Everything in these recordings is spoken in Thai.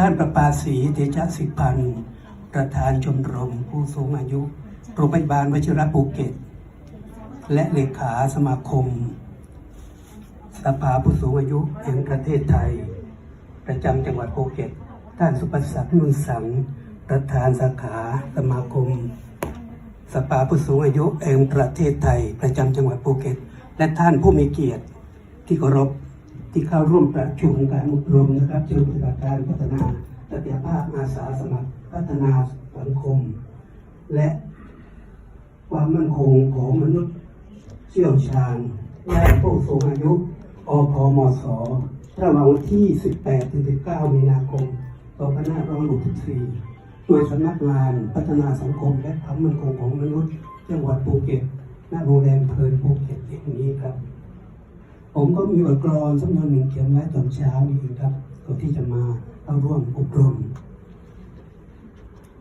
ท่านประปาสีเตชะสิพันธ์ประธานชมรมผู้สูงอายุโรงพยาบาลวชิระภูเก็ต และเลขาสมาคม สภาผู้สูงอายุแห่งประเทศไทย ประจำจังหวัดภูเก็ต ท่านสุประศักดิ์นุนสัง ประธานสาขาสมาคม สภาผู้สูงอายุแห่งประเทศไทย ประจำจังหวัดภูเก็ต และท่านผู้มีเกียรติที่เคารพ ที่เข้าร่วมประชุมการอบรมนะครับเชิงปฏิบัติการพัฒนาศักยภาพอาสาสมัครพัฒนาสังคม และความมั่นคงของมนุษย์เชี่ยวชาญ และผู้สูงอายุอพมสระหว่างวันที่ 18 ถึง 19 มีนาคม 2564 โดยสำนักงานพัฒนาสังคมและความมั่นคงของมนุษย์จังหวัดภูเก็ตณโรงแรมเพลินภูเก็ตแห่งนี้ครับ ผมก็มีบทกลอนสำนวนหนึ่งเขียนไว้ตอนเช้านี้เองครับก่อนที่จะมาเข้าร่วมอบรม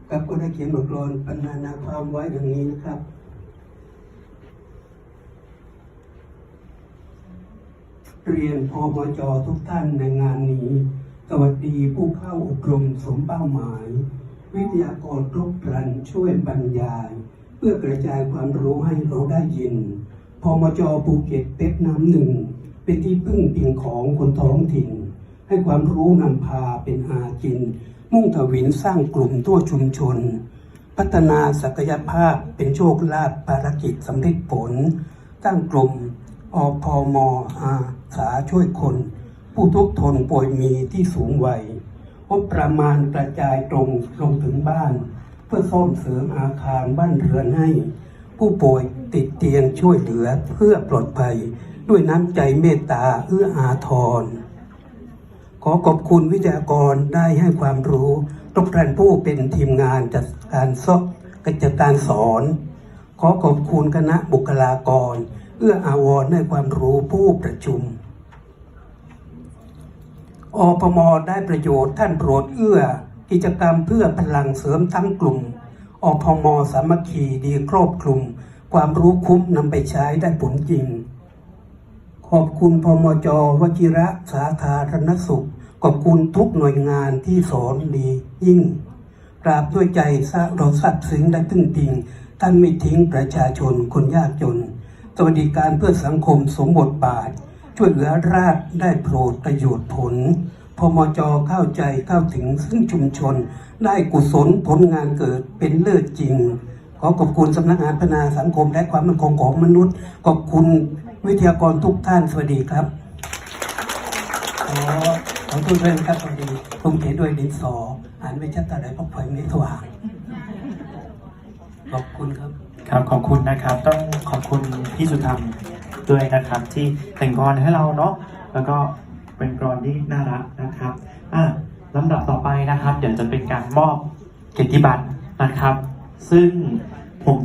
ครับก็ได้เขียนบทกลอนบรรณานาความไว้อย่างนี้นะครับ เรียนพมจทุกท่านในงานนี้ สวัสดีผู้เข้าอบรมสมเป้าหมาย วิทยากรครบครันช่วยบรรยาย เพื่อกระจายความรู้ให้เราได้ยินพมจภูเก็ตเป็ดน้ำหนึ่ง เป็นที่พึ่งพิงของคนท้องถิ่น ให้ความรู้นำพาเป็นอากิน มุ่งถวินสร้างกลุ่มทั่วชุมชน พัฒนาศักยภาพเป็นโชคลาภภารกิจสำเร็จผล ตั้งกลุ่มอพมอาสาช่วยคน ผู้ทุกข์ทนป่วยมีที่สูงวัยงบประมาณกระจายตรงลงถึงบ้าน เพื่อซ่อมเสริมอาคารบ้านเรือนให้ ผู้ป่วยติดเตียงช่วยเหลือเพื่อปลอดภัย ด้วยน้ำใจเมตตาเอื้ออาทร ขอขอบคุณวิทยากรได้ให้ความรู้ทุกท่านผู้เป็นทีมงานจัดการสอบจัดการสอน ขอขอบคุณคณะบุคลากร เอื้ออาวรให้ความรู้ผู้ประชุมอพมได้ประโยชน์ท่านโปรดเอื้อ กิจกรรมเพื่อพลังเสริมทั้งกลุ่มอพมสามัคคีดีครอบคลุม ความรู้คุ้มนำไปใช้ได้ผลจริง ขอบคุณพมจวชิระสาธารณสุข ขอบคุณทุกหน่วยงานที่สอนดียิ่งกราบด้วยใจซะเราสัตย์ซึ้งได้ตึ้งติงท่านไม่ทิ้งประชาชนคนยากจน สวัสดิการเพื่อสังคมสมบทบาท ช่วยเหลือราษฎรได้โปรดประโยชน์ผลพมจเข้าใจเข้าถึงซึ่งชุมชน ได้กุศลผลงานเกิดเป็นเลิศจริง ขอขอบคุณสำนักงานพัฒนาสังคมและความมั่นคงของมนุษย์ขอบคุณ วิทยากรทุกท่านสวัสดีครับ ขอขอโทษด้วยนะครับพอดีผมเขียนด้วยดินสออ่านไม่ชัดแต่ไหนเพราะไฟไม่สว่างขอบคุณครับ ครับขอบคุณนะครับ ต้องขอบคุณพี่สุธรรมด้วยนะครับ ที่แต่งกรให้เราเนาะแล้วก็เป็นกรที่น่ารักนะครับอะลำดับต่อไปนะครับ เดี๋ยวจะเป็นการมอบเกียรติบัตรนะครับ ซึ่ง